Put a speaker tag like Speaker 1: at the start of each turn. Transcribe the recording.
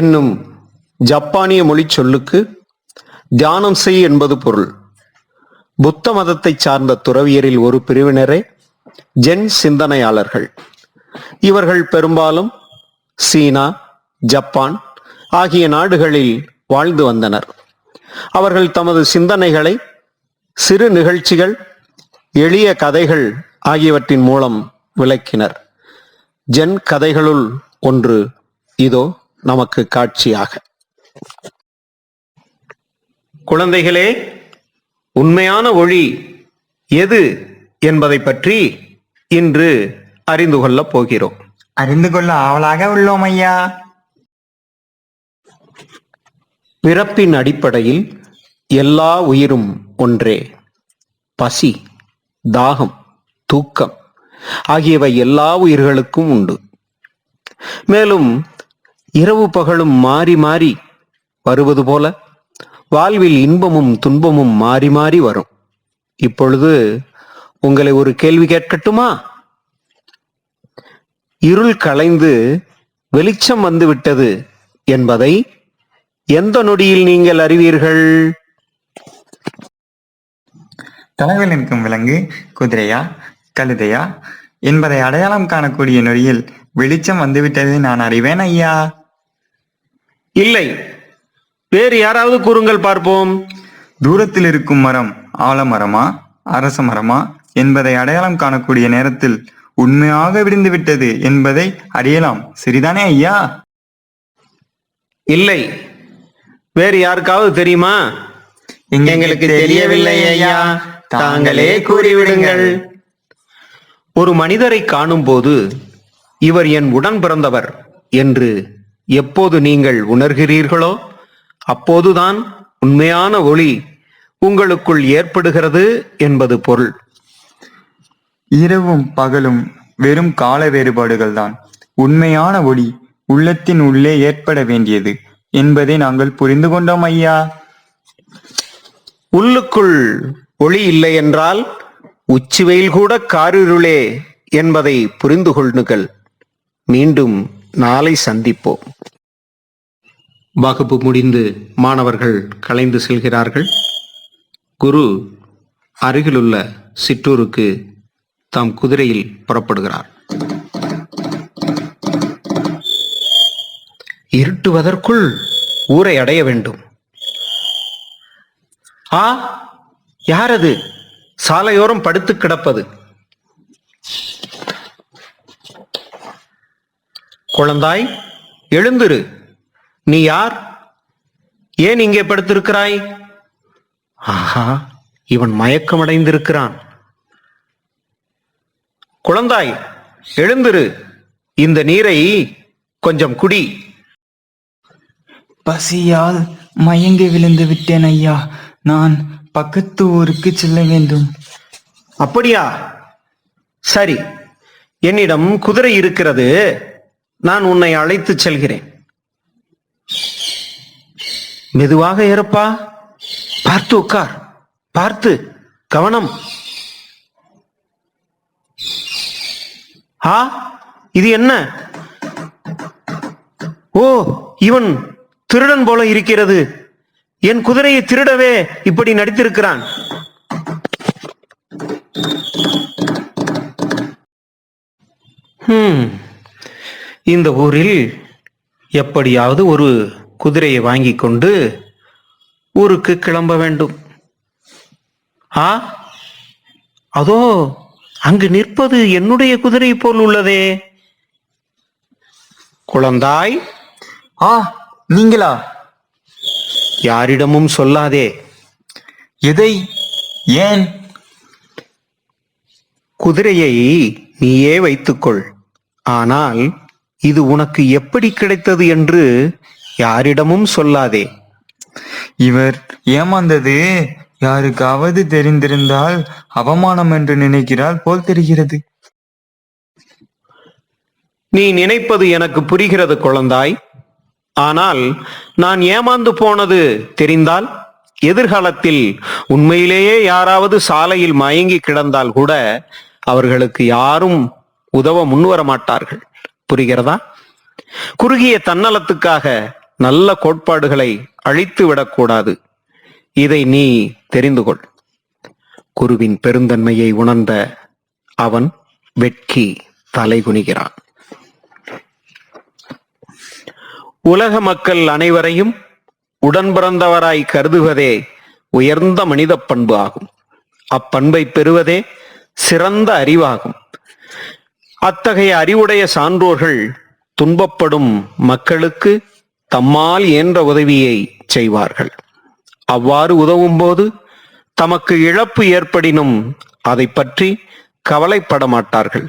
Speaker 1: என்னும் ஜப்பானிய மொழிச் சொல்லுக்கு தியானம் செய் என்பது பொருள். புத்த மதத்தை சார்ந்த துறவியரில் ஒரு பிரிவினரே ஜென் சிந்தனையாளர்கள். இவர்கள் பெரும்பாலும் சீனா ஜப்பான் ஆகிய நாடுகளில் வாழ்ந்து வந்தனர். அவர்கள் தமது சிந்தனைகளை சிறு நிகழ்ச்சிகள் எளிய கதைகள் ஆகியவற்றின் மூலம் விளக்கினர். ஜென் கதைகளுள் ஒன்று இதோ. நமக்கு காட்சியாக. குழந்தைகளே உண்மையான ஒளி எது என்பதை பற்றி இன்று அறிந்து கொள்ளப் போகிறோம்.
Speaker 2: அறிந்து கொள்ள ஆவலாக உள்ளோம் ஐயா.
Speaker 1: பிறப்பின் அடிப்படையில் எல்லா உயிரும் ஒன்றே. பசி தாகம் தூக்கம் ஆகியவை எல்லா உயிர்களுக்கும் உண்டு. மேலும் இரவு பகலும் மாறி மாறி வருவது போல வாழ்வில் இன்பமும் துன்பமும் மாறி மாறி வரும். இப்பொழுது உங்களை ஒரு கேள்வி கேட்கட்டுமா? இருள் கலைந்து வெளிச்சம் வந்துவிட்டது என்பதை எந்த நொடியில் நீங்கள் அறிவீர்கள்?
Speaker 2: தொலைவில் நிற்கும் விலங்கு குதிரையா கழுதையா என்பதை அடையாளம் காணக்கூடிய நொடியில் வெளிச்சம் வந்துவிட்டதை நான் அறிவேன் ஐயா.
Speaker 1: இல்லை. வேறு யாராவது கூறுங்கள் பார்ப்போம்.
Speaker 2: தூரத்தில் இருக்கும் மரம் ஆலமரமா அரச மரமா என்பதை அடையாளம் காணக்கூடிய நேரத்தில் உண்மையாக விடிந்து விட்டது என்பதை அறியலாம். சரிதானே ஐயா?
Speaker 1: இல்லை. வேறு யாருக்காவது தெரியுமா? எங்களுக்கு தெரியவில்லை ஐயா. தாங்களே கூறிவிடுங்கள். ஒரு மனிதரை காணும்போது இவர் என் உடன் பிறந்தவர் என்று எப்போது நீங்கள் உணர்கிறீர்களோ அப்போதுதான் உண்மையான ஒளி உங்களுக்குள் ஏற்படுகிறது என்பது பொருள்.
Speaker 2: இரவும் பகலும் வெறும் கால வேறுபாடுகள் தான் உண்மையான ஒளி உள்ளத்தின் உள்ளே ஏற்பட வேண்டியது என்பதை நாங்கள் புரிந்து கொண்டோம் ஐயா.
Speaker 1: உள்ளுக்குள் ஒளி இல்லை என்றால் உச்சி வெயில் கூட காரிருளே என்பதை புரிந்து கொள்ளுங்கள். மீண்டும் நாளை சந்திப்போம். வகுப்பு முடிந்து மாணவர்கள் கலைந்து செல்கிறார்கள். குரு அருகிலுள்ள சிற்றூருக்கு தாம் குதிரையில் புறப்படுகிறார். இருட்டுவதற்குள் ஊரை அடைய வேண்டும். ஆ? யாரது? சாலையோரம் படுத்து கிடப்பது. குழந்தாய் எழுந்திரு. நீ யார்? ஏன் இங்கே படுத்திருக்கிறாய்? ஆஹா இவன் மயக்கமடைந்திருக்கிறான். குழந்தாய் எழுந்திரு. இந்த நீரை கொஞ்சம் குடி.
Speaker 2: பசியால் மயங்கி விழுந்து விட்டேன் ஐயா. நான் பக்கத்து ஊருக்கு செல்ல வேண்டும்.
Speaker 1: அப்படியா? சரி என்னிடம் குதிரை இருக்கிறது. நான் உன்னை அழைத்துச் செல்கிறேன். மெதுவாக ஏறப்பா. பார்த்து உட்கார். பார்த்து. கவனம். ஆ இது என்ன? ஓ இவன் திருடன் போல இருக்கிறது. என் குதிரையை திருடவே இப்படி நடித்திருக்கிறான். ஹம், இந்த ஊரில் எப்படியாவது ஒரு குதிரையை வாங்கி கொண்டு ஊருக்கு கிளம்ப வேண்டும். ஆ? அதோ அங்கு நிற்பது என்னுடைய குதிரை போல் உள்ளதே. குழந்தாய்.
Speaker 2: ஆ நீங்களா?
Speaker 1: யாரிடமும் சொல்லாதே.
Speaker 2: எதை ஏன்?
Speaker 1: குதிரையை நீயே வைத்துக்கொள். ஆனால் இது உனக்கு எப்படி கிடைத்தது என்று யாரிடமும் சொல்லாதே.
Speaker 2: இவர் ஏமாந்தது. யாருக்காவது தெரிந்திருந்தால் அவமானம் என்று நினைக்கிறாள் போல் தெரிகிறது.
Speaker 1: நீ நினைப்பது எனக்கு புரிகிறது குழந்தாய். ஆனால் நான் ஏமாந்து போனது தெரிந்தால் எதிர்காலத்தில் உண்மையிலேயே யாராவது சாலையில் மயங்கி கிடந்தால் கூட அவர்களுக்கு யாரும் உதவ முன்வர மாட்டார்கள் புரிகிறதா? குறுகிய தன்னலத்துக்காக நல்ல கோட்பாடுகளை அழித்து விடக்கூடாது. இதை நீ தெரிந்து கொள். குருவின் பெருந்தன்மையை உணர்ந்த அவன் வெட்கி தலைகுனிகிறான். உலக மக்கள் அனைவரையும் உடன்பிறந்தவராய் கருதுவதே உயர்ந்த மனித பண்பு ஆகும். அப்பண்பை பெறுவதே சிறந்த அறிவாகும். அத்தகைய அறிவுடைய சான்றோர்கள் துன்பப்படும் மக்களுக்கு தம்மால் இயன்ற உதவியை செய்வார்கள். அவ்வாறு உதவும்போது தமக்கு இழப்பு ஏற்படினும் அதை பற்றி கவலைப்பட மாட்டார்கள்